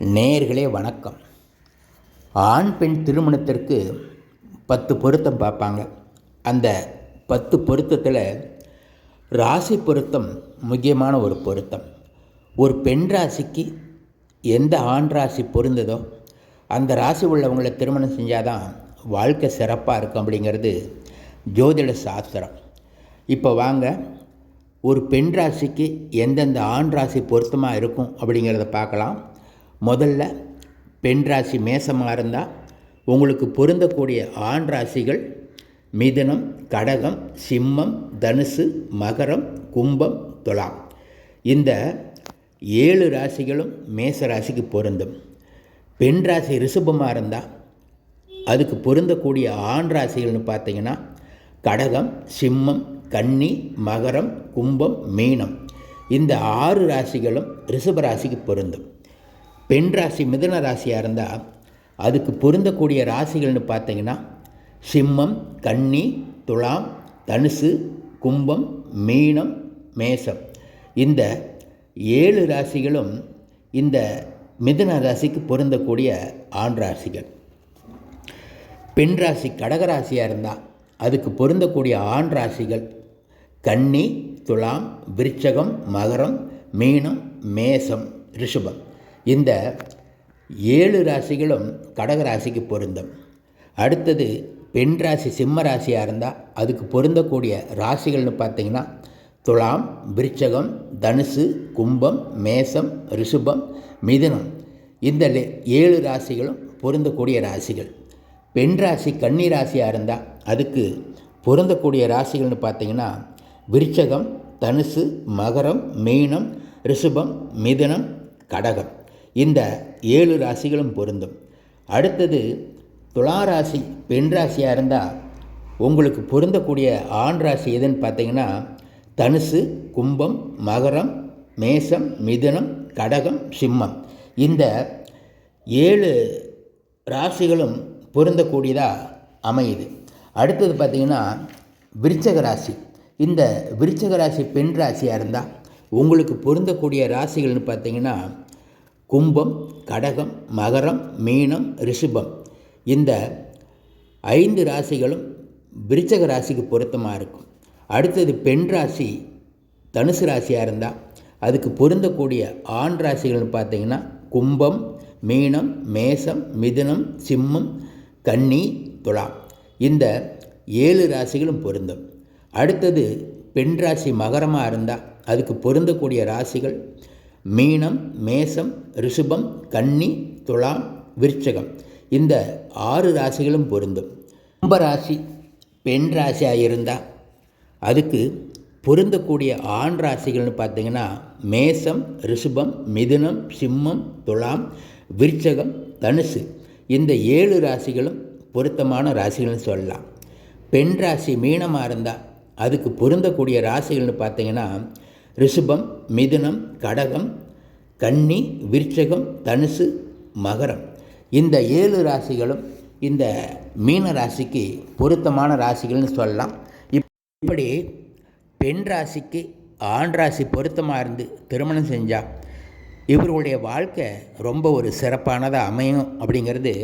நேர்களே வணக்கம். ஆண் பெண் திருமணத்திற்கு பத்து பொருத்தம் பார்ப்பாங்க. அந்த பத்து பொருத்தத்தில் ராசி பொருத்தம் முக்கியமான ஒரு பொருத்தம். ஒரு பெண் ராசிக்கு எந்த ஆண் ராசி பொருந்ததோ அந்த ராசி உள்ளவங்களை திருமணம் செஞ்சால் தான் வாழ்க்கை சிறப்பாக இருக்கும் அப்படிங்கிறது ஜோதிட சாஸ்திரம். இப்போ வாங்க ஒரு பெண் ராசிக்கு எந்தெந்த ஆண் ராசி பொருத்தமாக இருக்கும் அப்படிங்கிறத பார்க்கலாம். முதல்ல பெண் ராசி மேசமாக இருந்தால் உங்களுக்கு பொருந்தக்கூடிய ஆண் ராசிகள் மிதனம் கடகம் சிம்மம் தனுசு மகரம் கும்பம் துலாம். இந்த ஏழு ராசிகளும் மேச ராசிக்கு பொருந்தும். பெண் ராசி ரிஷபமாக இருந்தால் அதுக்கு பொருந்தக்கூடிய ஆண் ராசிகள்னு பார்த்தீங்கன்னா கடகம் சிம்மம் கன்னி மகரம் கும்பம் மீனம். இந்த ஆறு ராசிகளும் ரிஷப ராசிக்கு பொருந்தும். பெண் ராசி மிதுன ராசியாக இருந்தால் அதுக்கு பொருந்தக்கூடிய ராசிகள்னு பார்த்தீங்கன்னா சிம்மம் கன்னி துலாம் தனுசு கும்பம் மீனம் மேசம். இந்த ஏழு ராசிகளும் இந்த மிதுன ராசிக்கு பொருந்தக்கூடிய ஆண் ராசிகள். பெண் ராசி கடகராசியாக இருந்தால் அதுக்கு பொருந்தக்கூடிய ஆண் ராசிகள் கன்னி துலாம் விருச்சகம் மகரம் மீனம் மேசம் ரிஷபம். இந்த ஏழு ராசிகளும் கடக ராசிக்கு பொருந்தும். அடுத்தது பெண் ராசி சிம்ம ராசியாக இருந்தால் அதுக்கு பொருந்தக்கூடிய ராசிகள்னு பார்த்தீங்கன்னா துலாம் விருச்சகம் தனுசு கும்பம் மேசம் ரிஷபம் மிதுனம். இந்த லெ- ஏழு ராசிகளும் பொருந்தக்கூடிய ராசிகள். பெண் ராசி கன்னி ராசியாக இருந்தால் அதுக்கு பொருந்தக்கூடிய ராசிகள்னு பார்த்தீங்கன்னா விருச்சகம் தனுசு மகரம் மீனம் ரிஷபம் மிதுனம் கடகம். இந்த ஏழு ராசிகளும் பொருந்தும். அடுத்தது துலா ராசி பெண் ராசியாக இருந்தால் உங்களுக்கு பொருந்தக்கூடிய ஆண் ராசி எதுன்னு பார்த்தீங்கன்னா தனுசு கும்பம் மகரம் மேசம் மிதுனம் கடகம் சிம்மம். இந்த ஏழு ராசிகளும் பொருந்தக்கூடியதாக அமையுது. அடுத்தது பார்த்திங்கன்னா விருச்சக ராசி. இந்த விருச்சக ராசி பெண் ராசியாக இருந்தால் உங்களுக்கு பொருந்தக்கூடிய ராசிகள்னு பார்த்தீங்கன்னா கும்பம் கடகம் மகரம் மீனம் ரிஷபம். இந்த ஐந்து ராசிகளும் விருச்சக ராசிக்கு பொருத்தமாக இருக்கும். அடுத்தது பெண் ராசி தனுசு ராசியாக இருந்தால் அதுக்கு பொருந்தக்கூடிய ஆண் ராசிகள்னு பார்த்தீங்கன்னா கும்பம் மீனம் மேசம் மிதுனம் சிம்மம் கன்னி துலாம் இந்த ஏழு ராசிகளும் பொருந்தும். அடுத்தது பெண் ராசி மகரமாக இருந்தால் அதுக்கு பொருந்தக்கூடிய ராசிகள் மீனம் மேசம் ரிஷபம் கன்னி துலாம் விருச்சகம். இந்த ஆறு ராசிகளும் பொருந்தும். கும்பராசி பெண் ராசியாக இருந்தால் அதுக்கு பொருந்தக்கூடிய ஆண் ராசிகள்னு பார்த்தீங்கன்னா மேசம் ரிஷபம் மிதுனம் சிம்மம் துலாம் விருச்சகம் தனுசு. இந்த ஏழு ராசிகளும் பொருத்தமான ராசிகள்னு சொல்லலாம். பெண் ராசி மீனமாக இருந்தால் அதுக்கு பொருந்தக்கூடிய ராசிகள்னு பார்த்தீங்கன்னா ரிஷபம் மிதுனம் கடகம் கன்னி விருட்சகம் தனுசு மகரம். இந்த ஏழு ராசிகளும் இந்த மீன ராசிக்கு பொருத்தமான ராசிகள்னு சொல்லலாம். இப்படி பெண் ராசிக்கு ஆண் ராசி பொருத்தமாக இருந்து திருமணம் செஞ்சால் இவர்களுடைய வாழ்க்கை ரொம்ப ஒரு சிறப்பானதாக அமையும் அப்படிங்கிறது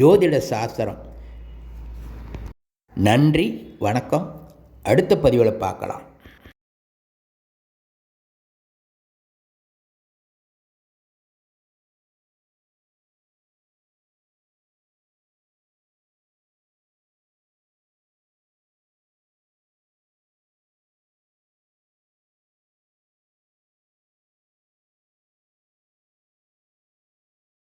ஜோதிட சாஸ்திரம். நன்றி வணக்கம். அடுத்த பதிவில் பார்க்கலாம்.